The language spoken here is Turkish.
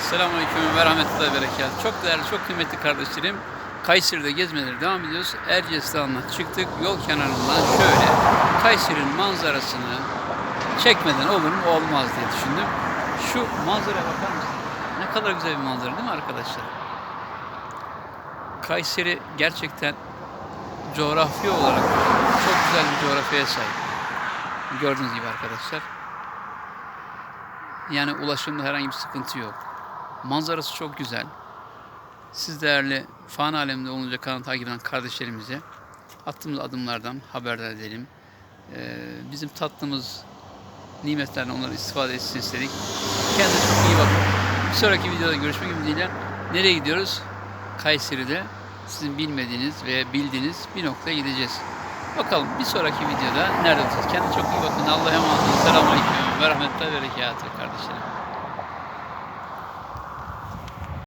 Selamünaleyküm ve rahmetullahi berekat. Çok değerli, çok kıymetli kardeşlerim. Kayseri'de gezmeleri devam ediyoruz. Erciyes Dağı'na çıktık. Yol kenarından şöyle Kayseri'nin manzarasını çekmeden olur mu olmaz diye düşündüm. Şu manzaraya bakar mısınız? Ne kadar güzel bir manzara değil mi arkadaşlar? Kayseri gerçekten coğrafi olarak çok güzel bir coğrafyaya sahip. Gördüğünüz gibi arkadaşlar. Yani ulaşımda herhangi bir sıkıntı yok. Manzarası çok güzel. Siz değerli fan aleminde olunca kanalı takip eden kardeşlerimize attığımız adımlardan haberdar edelim. Ee, bizim tattığımız nimetlerden onları istifade etsin istedik. Kendinize çok iyi bakın. Bir sonraki videoda görüşmek ümidiyle nereye gidiyoruz? Kayseri'de sizin bilmediğiniz ve bildiğiniz bir noktaya gideceğiz. Bakalım bir sonraki videoda nerede olacağız? Kendinize çok iyi bakın. Allah'a emanet olun. Selamun Aleyküm ve Rahmetullahi ve Berekatuhu kardeşlerim.